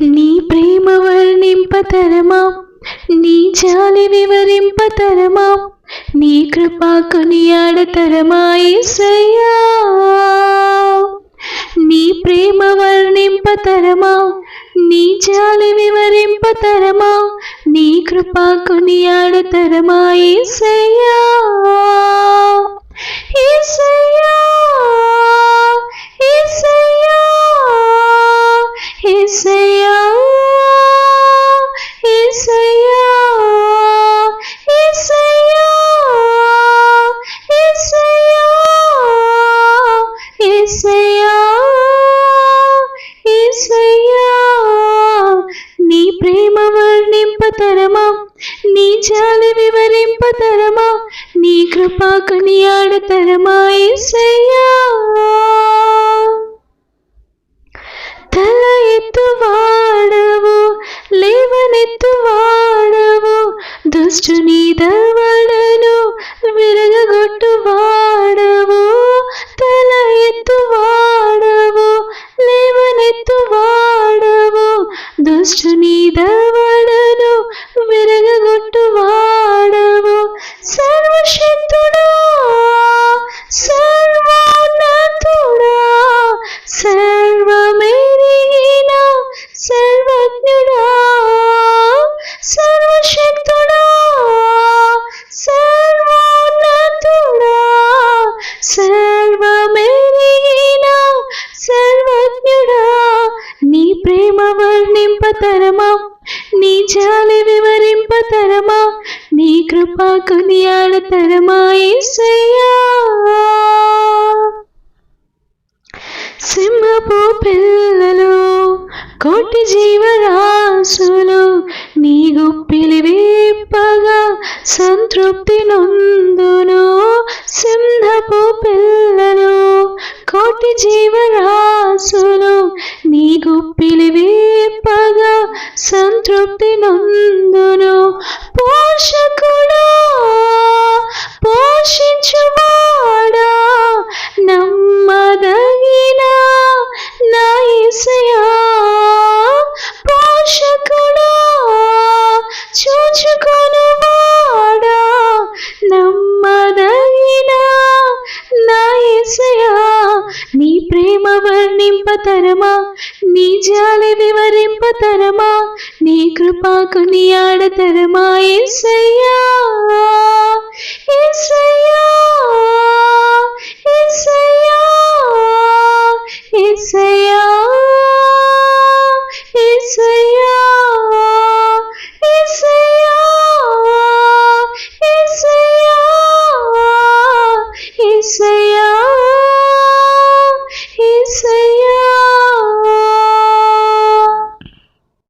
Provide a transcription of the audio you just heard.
నీ ప్రేమ వర్ణింపతరమా నీ జాలి వివరింపతరమా నీ కృపా కొనియాడతరమా యేసయ్యా నీ ప్రేమ వర్ణింపతరమా నీ జాలి వివరింపతరమా నీ కృపా కొనియాడతరమా యేసయ్యా నీ ప్రేమ వర్ణింపతరమా నీ జాలి వివరింపతరమా నీ కృపా కొనియాడతరమా యేసయ్యా తల ಕಾಣುವ వర్ణింపతరమా నీ జాలి వివరింపతరమా నీ కృపా కొనియాడతరమా యేసయ్యా సింహపు పిల్లలు కోటి జీవరాశులు నీ గుప్పిలి వేపగా సంతృప్తి నొందును. సింహపు పిల్లలు కోటి జీవరాశులు నీ గుప్పిలి విప్పగా తృప్తి నందును పోషకుడా పోషించువాడా నమ్మదగిన నైసయా పోషకుడా చూచుకు వివరింపతరమా నీ జాలి వివరింపతరమా నీ కృపాకు నీ ఆడతరమా ఏసయ్యా ఏసయ్యా ఏసయ్యా ఏసయ్యా.